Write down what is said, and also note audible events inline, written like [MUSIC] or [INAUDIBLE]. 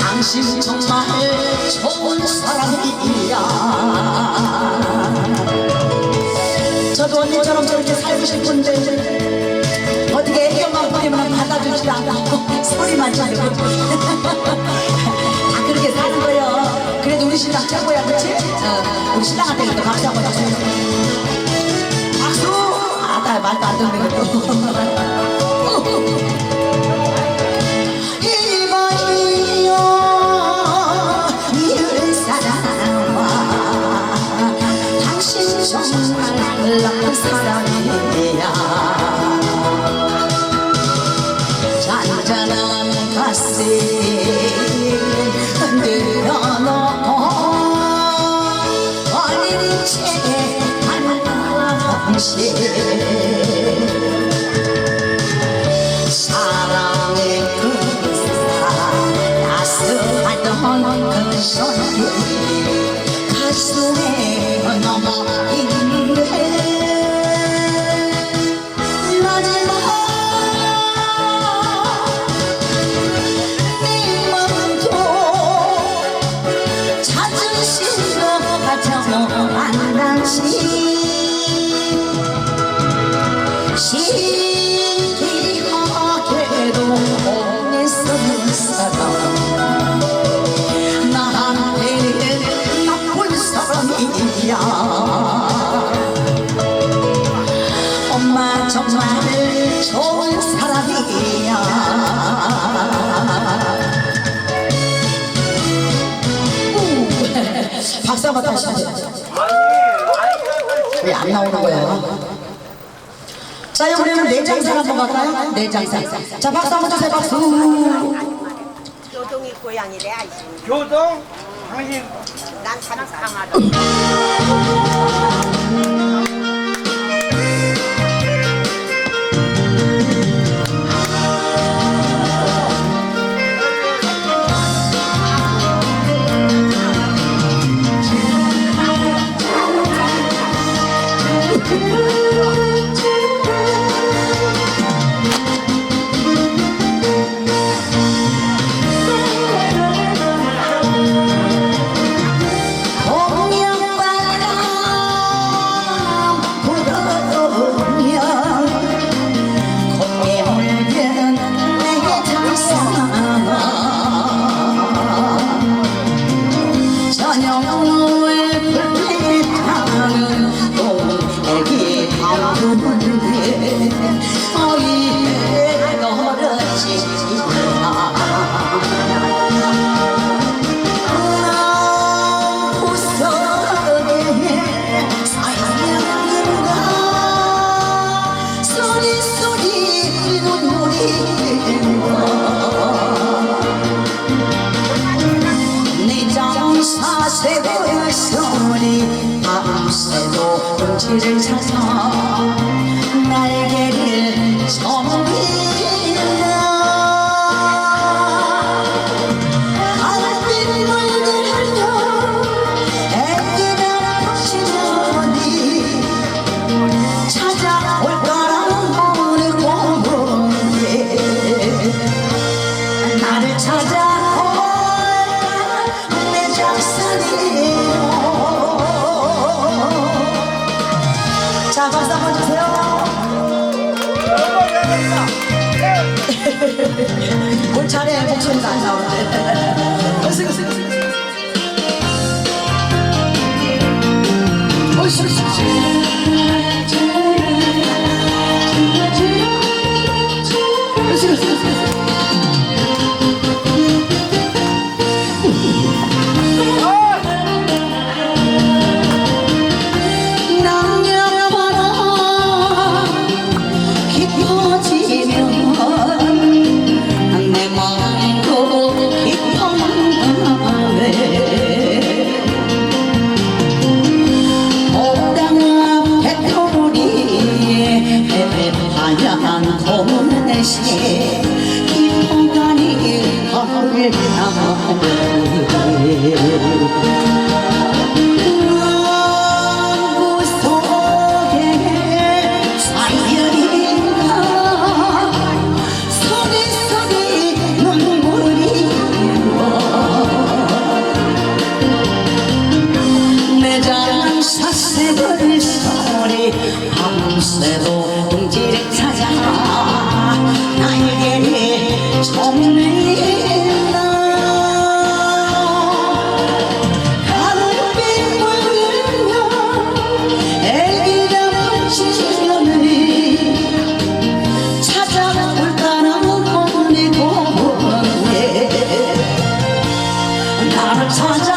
당신 정말 좋은 사람이야 저도 언니처럼 저렇게 살고 싶은데 어떻게 애교만 보이면 받아주지 않고 소리만 지르고 우리 신랑 최고야 그치? 어, 우리 신랑한테 그래도 박수 한번 주세요. 박수! 아 나 말도 안 듣는 것도 [LAUGHS] 사람이야. 잔잔한 가슴 그 손이 가슴에 넘어 있는데 마지막 내 마음도 자존심도 가져한 당신 신 정말 좋은 사람이야 우, 박수 한번 다시 하세요 왜안 나오는 거예요? 자, 이번에는 내장산 한번 갈까요? 내장산. 자, 박수 한번 주세요, 박수. 교동이 고향이래 알지? 교동 당신 난 사람 강하다. [LAUGHS] 就悄悄。[LAUGHS] 올 차례 목소리가 안 나오는데. 으쓱 으쓱 밤새도 둥지를 찾아 날개를 정리나? 가을빛 물면 애기가 멈추면은 찾아올까나 오늘 고문에 나를 찾아